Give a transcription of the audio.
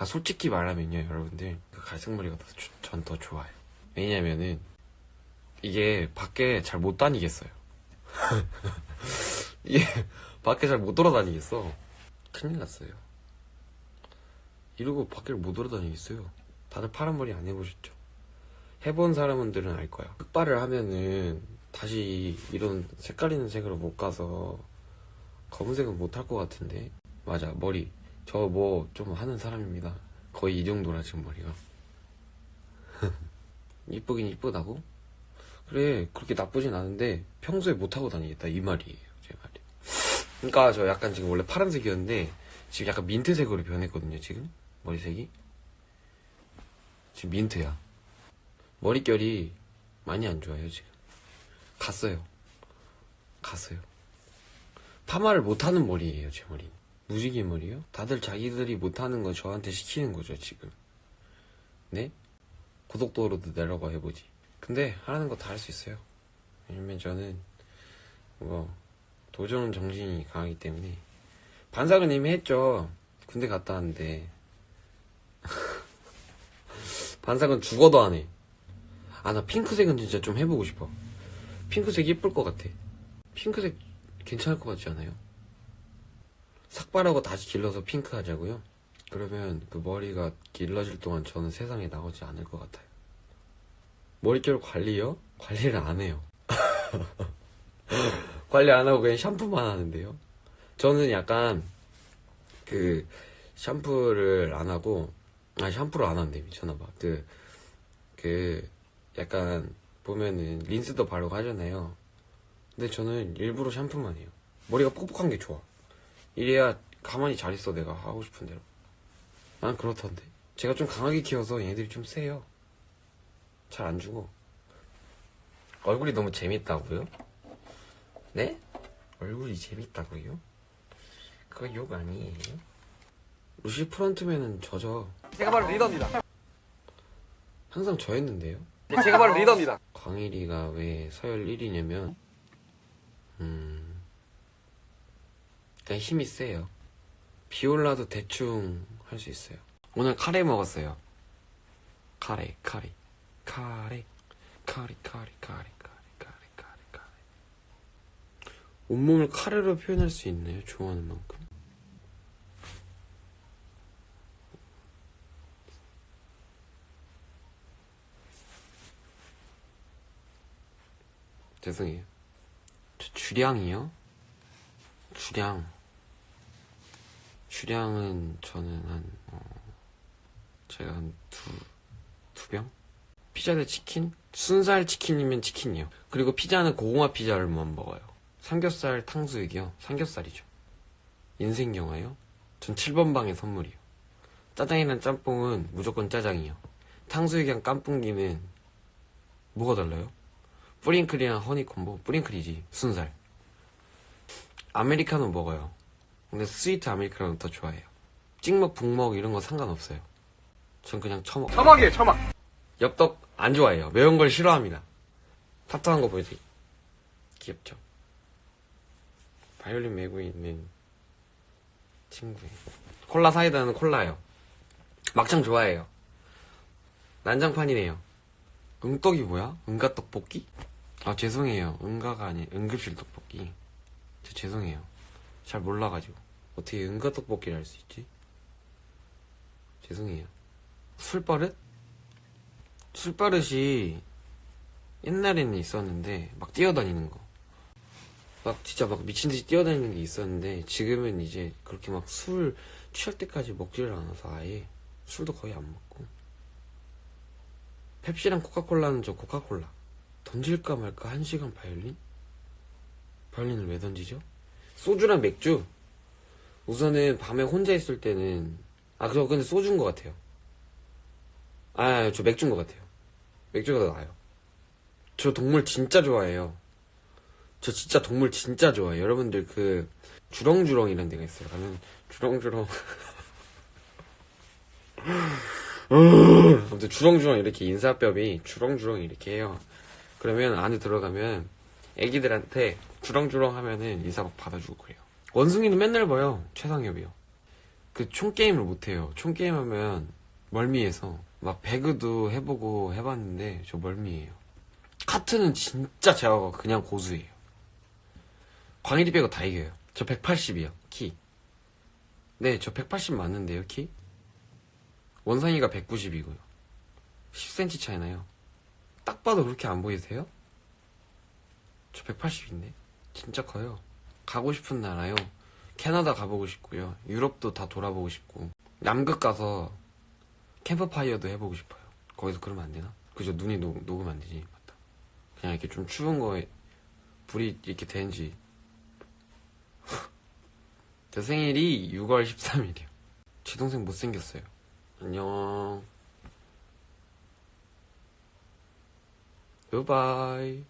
아 솔직히 말하면요 여러분들. 그 갈색 머리가 전 더 좋아요. 왜냐면은 이게 밖에 잘 못 다니겠어요. 이게 밖에 잘 못 돌아다니겠어. 큰일 났어요. 이러고 밖을 못 돌아다니겠어요. 다들 파란 머리 안 해보셨죠? 해본 사람들은 알 거야. 흑발을 하면은 다시 이런 색깔 있는 색으로 못 가서 검은색은 못 할 것 같은데. 맞아 머리 저 뭐 좀 하는 사람입니다. 거의 이 정도라 지금 머리가. 이쁘긴 이쁘다고? 그래 그렇게 나쁘진 않은데 평소에 못 하고 다니겠다 이 말이에요 제 말이. 그러니까 저 약간 지금 원래 파란색이었는데 지금 약간 민트색으로 변했거든요 지금? 머리색이? 지금 민트야. 머릿결이 많이 안 좋아요 지금. 갔어요. 갔어요. 파마를 못하는 머리예요 제 머리 무지개 머리요? 다들 자기들이 못하는 거 저한테 시키는 거죠 지금 네? 고속도로도 내려가 해보지 근데 하라는 거 다 할 수 있어요 왜냐면 저는 뭐 도전 정신이 강하기 때문에 반삭은 이미 했죠 군대 갔다 왔는데 반삭은 죽어도 안 해. 아, 나 핑크색은 진짜 좀 해보고 싶어. 핑크색 예쁠 것 같아. 핑크색 괜찮을 것 같지 않아요? 삭발하고 다시 길러서 핑크 하자고요? 그러면 그 머리가 길러질 동안 저는 세상에 나오지 않을 것 같아요. 머릿결 관리요? 관리를 안 해요. 관리 안 하고 그냥 샴푸만 하는데요. 저는 약간 그 샴푸를 안 하고 아 샴푸를 안 하는데 미쳤나봐. 그그 약간 보면은 린스도 바르고 하잖아요. 근데 저는 일부러 샴푸만 해요. 머리가 뻑뻑한 게 좋아. 이래야 가만히 잘 있어 내가 하고 싶은 대로. 난 그렇던데. 제가 좀 강하게 키워서 얘네들이 좀 세요. 잘 안 주고. 얼굴이 너무 재밌다고요? 네? 얼굴이 재밌다고요? 그거 욕 아니에요? 루시 프런트맨은 저죠. 제가 바로 리더입니다. 항상 저였는데요. 네, 제가 바로 리더입니다. 광일이가 왜 서열 1위냐면, 음, 그냥 힘이 세요. 비 올라도 대충 할 수 있어요. 오늘 카레 먹었어요. 카레, 카레, 카레, 카레, 카레, 카레, 카레, 카레, 카레, 카레. 온몸을 카레로 표현할 수 있네요. 좋아하는 만큼. 죄송해요. 저 주량이요? 주량. 주량은 저는 한, 어, 제가 한 두, 두 병? 피자 대 치킨? 순살 치킨이면 치킨이요. 그리고 피자는 고구마 피자를만 먹어요. 삼겹살 탕수육이요. 삼겹살이죠. 인생 영화요? 전 7번 방의 선물이요. 짜장이랑 짬뽕은 무조건 짜장이요. 탕수육이랑 깐풍기는 뭐가 달라요? 뿌링클이랑 허니콤보 뿌링클이지 순살 아메리카노 먹어요 근데 스위트 아메리카노 더 좋아해요. 찍먹 북먹 이런 거 상관없어요. 전 그냥 처먹. 처먹이에요, 처먹. 엽떡 안 좋아해요. 매운 걸 싫어합니다. 타투한 거 보여드리. 귀엽죠? 바이올린 메고 있는 친구예요. 콜라 사이다는 콜라요. 막창 좋아해요. 난장판이네요. 응떡이 뭐야? 응가 떡볶이? 아 죄송해요. 응가가 아니 응급실 떡볶이. 저 죄송해요 잘 몰라가지고 어떻게 응가 떡볶이를 할 수 있지? 죄송해요 술버릇? 술버릇이 옛날에는 있었는데 막 뛰어다니는 거 막 진짜 막 미친 듯이 뛰어다니는 게 있었는데 지금은 이제 그렇게 막 술 취할 때까지 먹지를 않아서 아예 술도 거의 안 먹고 펩시랑 코카콜라는 저 코카콜라 던질까 말까 한 시간 바이올린? 바이올린을 왜 던지죠? 소주랑 맥주? 우선은 밤에 혼자 있을 때는 아 그거 근데 소주인 것 같아요. 아 저 맥주인 것 같아요. 맥주가 더 나아요. 저 동물 진짜 좋아해요. 저 진짜 동물 진짜 좋아해요. 여러분들 그 주렁주렁 이런 데가 있어요. 가면 주렁주렁. 아무튼 주렁주렁 이렇게 인사뼈이 주렁주렁 이렇게 해요. 그러면 안에 들어가면 애기들한테 주렁주렁 하면은 인사 막 받아주고 그래요. 원숭이는 맨날 봐요. 최상엽이요. 그 총 게임을 못 해요. 총 게임 하면 멀미해서 막 배그도 해보고 해봤는데 저 멀미해요. 카트는 진짜 제가 그냥 고수예요. 광일이 빼고 다 이겨요. 저 180이요 키. 네, 저 180 맞는데요 키. 원상이가 190이고요. 10cm 차이나요. 딱 봐도 그렇게 안 보이세요? 저 180인데 진짜 커요. 가고 싶은 나라요. 캐나다 가보고 싶고요. 유럽도 다 돌아보고 싶고 남극 가서 캠프파이어도 해보고 싶어요. 거기서 그러면 안 되나? 그죠? 눈이 녹, 녹으면 안 되지. 맞다. 그냥 이렇게 좀 추운 거에 불이 이렇게 되는지. 제 생일이 6월 13일이요. 제 동생 못생겼어요. 안녕. 굿바이.